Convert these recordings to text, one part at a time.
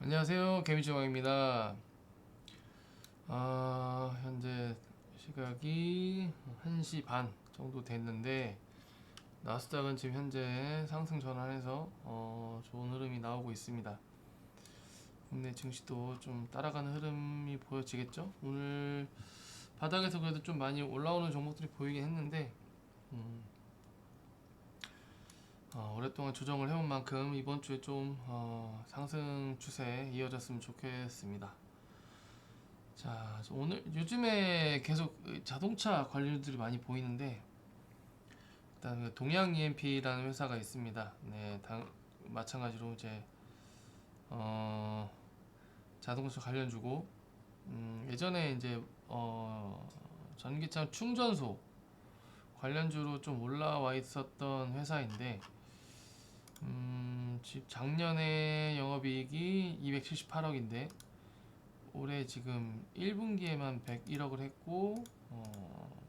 안녕하세요. 개미지왕입니다. 아 현재 시각이 1시 반 정도 됐는데 나스닥은 지금 현재 상승 전환해서 어, 좋은 흐름이 나오고 있습니다. 국내 증시도 좀 따라가는 흐름이 보여지겠죠? 오늘 바닥에서 그래도 좀 많이 올라오는 종목들이 보이긴 했는데 음, 어, 오랫동안 조정을 해온 만큼 이번 주에 좀 어, 상승 추세 이어졌으면 좋겠습니다. 자, 오늘 요즘에 계속 자동차 관련주들이 많이 보이는데 일단 그 동양 EMP라는 회사가 있습니다. 네, 당, 마찬가지로 이제 어, 자동차 관련주고 음, 예전에 이제 어, 전기차 충전소 관련주로 좀 올라와 있었던 회사인데 음, 지- 작년에 영업이익이 278억인데 올해 지금 1분기에만 101억을 했고 어,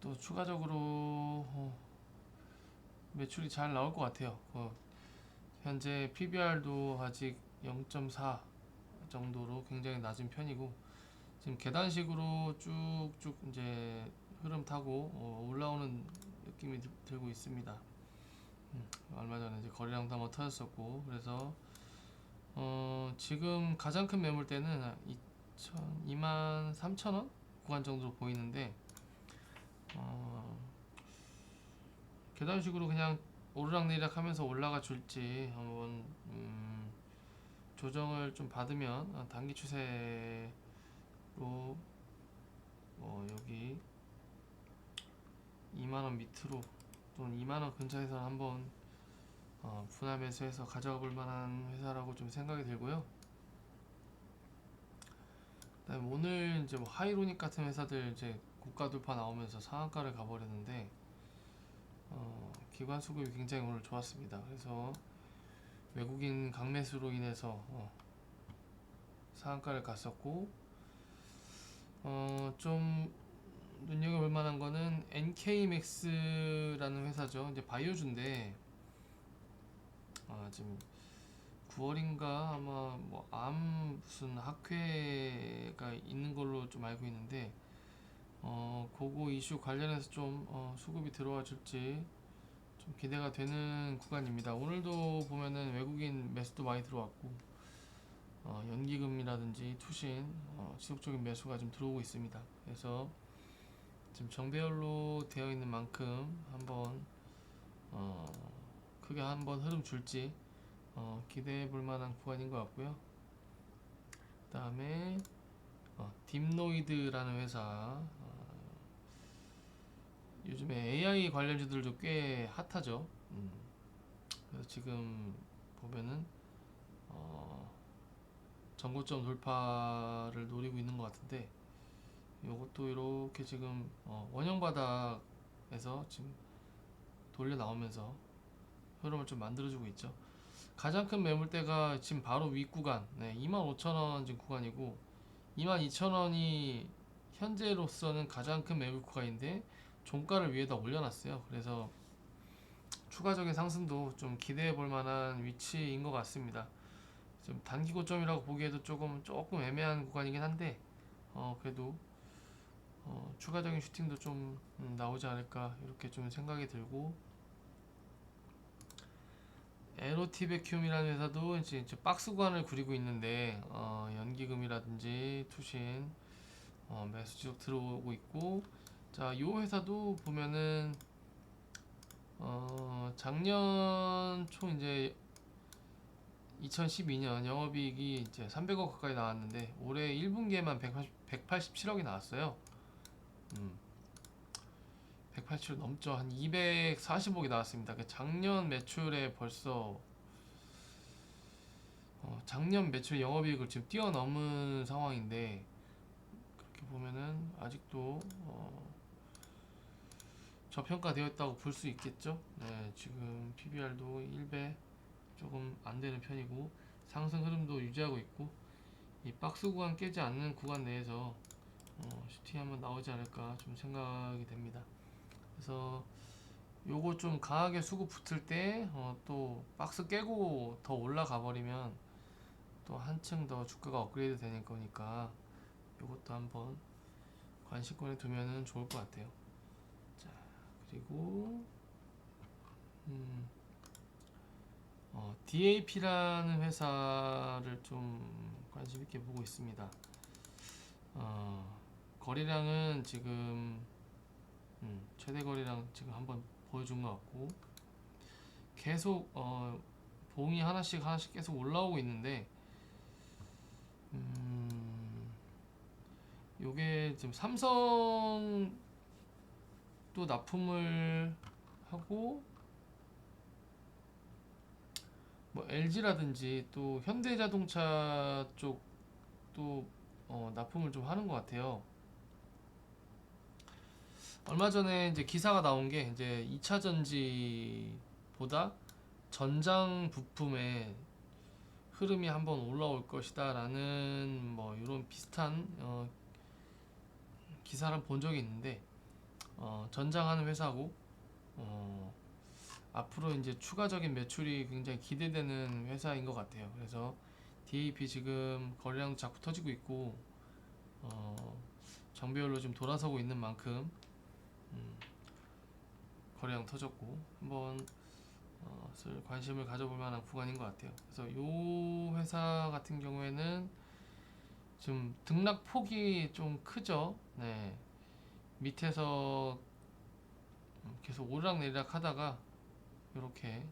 또 추가적으로 어, 매출이 잘 나올 것 같아요. 어, 현재 PBR도 아직 0.4 정도로 굉장히 낮은 편이고 지금 계단식으로 쭉쭉 이제 흐름 타고 어, 올라오는 느낌이 들- 들고 있습니다. 음, 얼마 전에 이제 거래량도 한번 터졌었고 그래서 어, 지금 가장 큰 매물대는 2천, 2만 3천 원 구간 정도로 보이는데 어, 계단식으로 그냥 오르락내리락 하면서 올라가 줄지 한번 음, 조정을 좀 받으면 어, 단기 추세로 어, 여기 2만원 밑으로 또는 2만 원 근처에서 한번 어, 분할 매수해서 가져가 볼 만한 회사라고 좀 생각이 들고요. 그다음에 오늘 이제 뭐 하이로닉 같은 회사들 이제 고가 돌파 나오면서 상한가를 가버렸는데 어, 기관 수급이 굉장히 오늘 좋았습니다. 그래서 외국인 강매수로 인해서 어, 상한가를 갔었고 어, 좀 눈여겨볼 만한 거는 NK맥스라는 회사죠. 이제 바이오주인데 아, 지금 9월인가 아마 뭐 암 무슨 학회가 있는 걸로 좀 알고 있는데 어, 그거 이슈 관련해서 좀 어, 수급이 들어와 줄지 좀 기대가 되는 구간입니다. 오늘도 보면은 외국인 매수도 많이 들어왔고 어, 연기금이라든지 투신 어, 지속적인 매수가 좀 들어오고 있습니다. 그래서 지금 정배열로 되어 있는 만큼 한번 어, 크게 한번 흐름 줄지 어, 기대해 볼 만한 구간인 것 같고요. 그 다음에 어, 딥노이드라는 회사 어, 요즘에 AI 관련주들도 꽤 핫하죠. 음, 그래서 지금 보면은 어, 전고점 돌파를 노리고 있는 것 같은데 요것도 이렇게 지금 어, 원형 바닥에서 지금 돌려 나오면서 흐름을 좀 만들어주고 있죠. 가장 큰 매물대가 지금 바로 윗 구간, 네, 25,000원 지금 구간이고 22,000원이 현재로서는 가장 큰 매물 구간인데 종가를 위에다 올려놨어요. 그래서 추가적인 상승도 좀 기대해 볼 만한 위치인 것 같습니다. 좀 단기 고점이라고 보기에도 조금 조금 애매한 구간이긴 한데 어, 그래도 어, 추가적인 슈팅도 좀 음, 나오지 않을까 이렇게 좀 생각이 들고 에로티베큐움이라는 회사도 이제, 이제 박스관을 그리고 있는데 어, 연기금이라든지 투신 어, 매수 지속 들어오고 있고 자요 회사도 보면은 어, 작년 초 이제 2012년 영업이익이 이제 300억 가까이 나왔는데 올해 1분기에만 180, 187억이 나왔어요. 음. 187억 넘죠. 한 240억이 나왔습니다. 그 작년 매출에 벌써 어, 작년 매출 영업이익을 지금 뛰어넘은 상황인데 그렇게 보면은 아직도 어, 저평가되어 있다고 볼 수 있겠죠. 네, 지금 PBR도 1배 조금 안 되는 편이고 상승 흐름도 유지하고 있고 이 박스 구간 깨지 않는 구간 내에서 어, 슈팅 한번 나오지 않을까 좀 생각이 됩니다. 그래서 요거 좀 강하게 수급 붙을 때 어, 또 박스 깨고 더 올라가 버리면 또 한층 더 주가가 업그레이드 되는 거니까 이것도 한번 관심권에 두면은 좋을 것 같아요. 자 그리고 음, 어, DAP라는 회사를 좀 관심 있게 보고 있습니다. 어, 거래량은 지금 음, 최대 거래량 지금 한번 보여준 것 같고 계속 어, 봉이 하나씩 하나씩 계속 올라오고 있는데 음, 요게 지금 삼성 또 납품을 하고 뭐 LG라든지 또 현대자동차 쪽도 어, 납품을 좀 하는 것 같아요. 얼마 전에 이제 기사가 나온 게 이제 2차 전지보다 전장 부품의 흐름이 한번 올라올 것이다라는 뭐 이런 비슷한 어, 기사를 본 적이 있는데 어, 전장하는 회사고 어, 앞으로 이제 추가적인 매출이 굉장히 기대되는 회사인 것 같아요. 그래서 DAP 지금 거래량 자꾸 터지고 있고 어, 정배열로 지금 돌아서고 있는 만큼 음, 거래량 터졌고 한번 어, 슬 관심을 가져볼 만한 구간인 것 같아요. 그래서 이 회사 같은 경우에는 지금 등락 폭이 좀 크죠. 네. 밑에서 음, 계속 오르락내리락 하다가 이렇게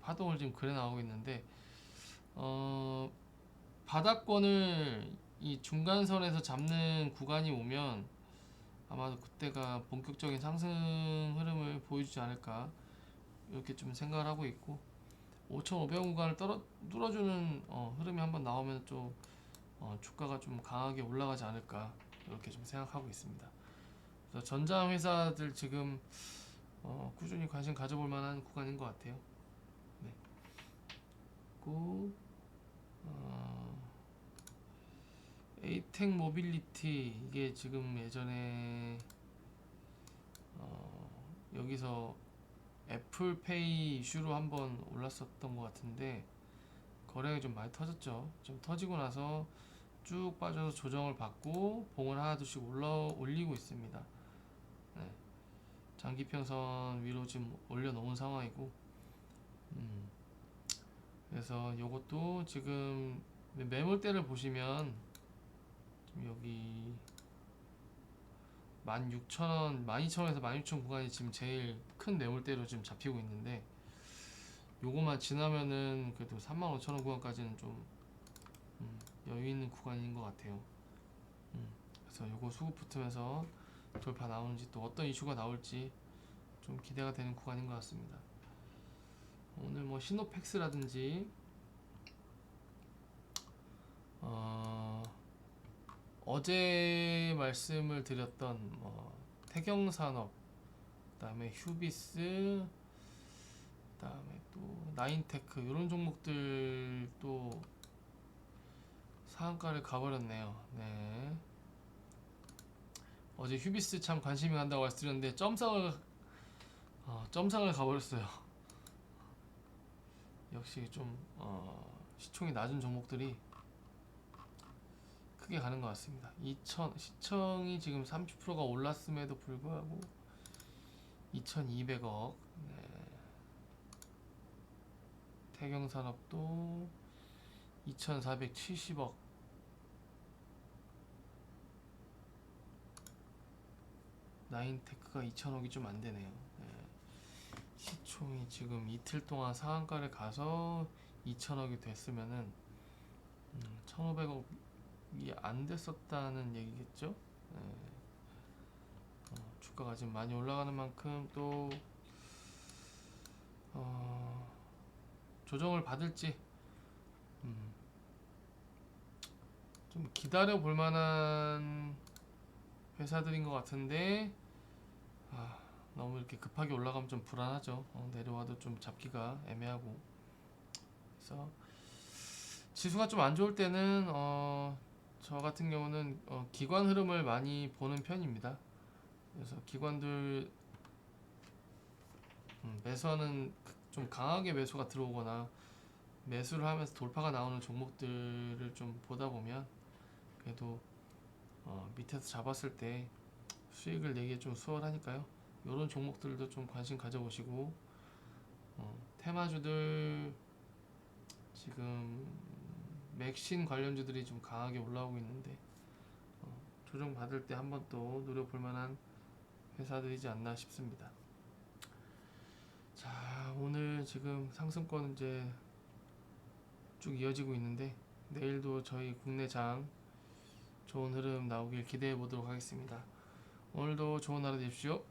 파동을 지금 그려 나오고 있는데 어, 바닥권을 이 중간선에서 잡는 구간이 오면 아마도 그때가 본격적인 상승 흐름을 보여주지 않을까 이렇게 좀 생각을 하고 있고 5,500원 구간을 떨어, 뚫어주는 어, 흐름이 한번 나오면 좀 어, 주가가 좀 강하게 올라가지 않을까 이렇게 좀 생각하고 있습니다. 그래서 전장 회사들 지금 어, 꾸준히 관심 가져볼 만한 구간인 것 같아요. 네. 그리고 어, 에이텍 모빌리티 이게 지금 예전에 어, 여기서 애플페이 이슈로 한번 올랐었던 것 같은데 거래가 좀 많이 터졌죠. 좀 터지고 나서 쭉 빠져서 조정을 받고 봉을 하나둘씩 올라 올리고 있습니다. 네. 장기평선 위로 지금 올려놓은 상황이고, 음. 그래서 요것도 지금 매물대를 보시면 여기 16,000원, 12,000원에서 16,000 구간이 지금 제일 큰 매물대로 지금 잡히고 있는데 요거만 지나면은 그래도 35,000원 구간까지는 좀 음, 여유 있는 구간인 것 같아요. 음, 그래서 요거 수급 붙으면서 돌파 나오는지 또 어떤 이슈가 나올지 좀 기대가 되는 구간인 것 같습니다. 오늘 뭐 시노팩스라든지 어, 어제 말씀을 드렸던 뭐 태경산업 그다음에 휴비스 그다음에 또 나인테크 이런 종목들 또 상한가를 가버렸네요. 네. 어제 휴비스 참 관심이 간다고 말씀드렸는데 점상을 어, 점상을 가버렸어요. 역시 좀 어, 시총이 낮은 종목들이 크게 가는 것 같습니다. 2천 시청이 지금 30%가 올랐음에도 불구하고 2,200억. 네. 태경산업도 2,470억. 나인테크가 2,000억이 좀 안 되네요. 네. 시총이 지금 이틀 동안 상한가를 가서 2,000억이 됐으면은 음, 1,500억 이안 됐었다는 얘기겠죠? 네. 어, 주가가 지금 많이 올라가는 만큼 또 어, 조정을 받을지 음, 좀 기다려 볼 만한 회사들인 것 같은데 아, 너무 이렇게 급하게 올라가면 좀 불안하죠. 어, 내려와도 좀 잡기가 애매하고 그래서 지수가 좀 안 좋을 때는 어, 저 같은 경우는 어, 기관 흐름을 많이 보는 편입니다. 그래서 기관들 음, 매수하는 그- 좀 강하게 매수가 들어오거나 매수를 하면서 돌파가 나오는 종목들을 좀 보다 보면 그래도 어, 밑에서 잡았을 때 수익을 내기 좀 수월하니까요. 이런 종목들도 좀 관심 가져보시고 어, 테마주들 지금 맥신 관련주들이 좀 강하게 올라오고 있는데 어, 조정 받을 때 한번 또 노려볼 만한 회사들이지 않나 싶습니다. 자 오늘 지금 상승권 이제 쭉 이어지고 있는데 내일도 저희 국내 장 좋은 흐름 나오길 기대해 보도록 하겠습니다. 오늘도 좋은 하루 되십시오.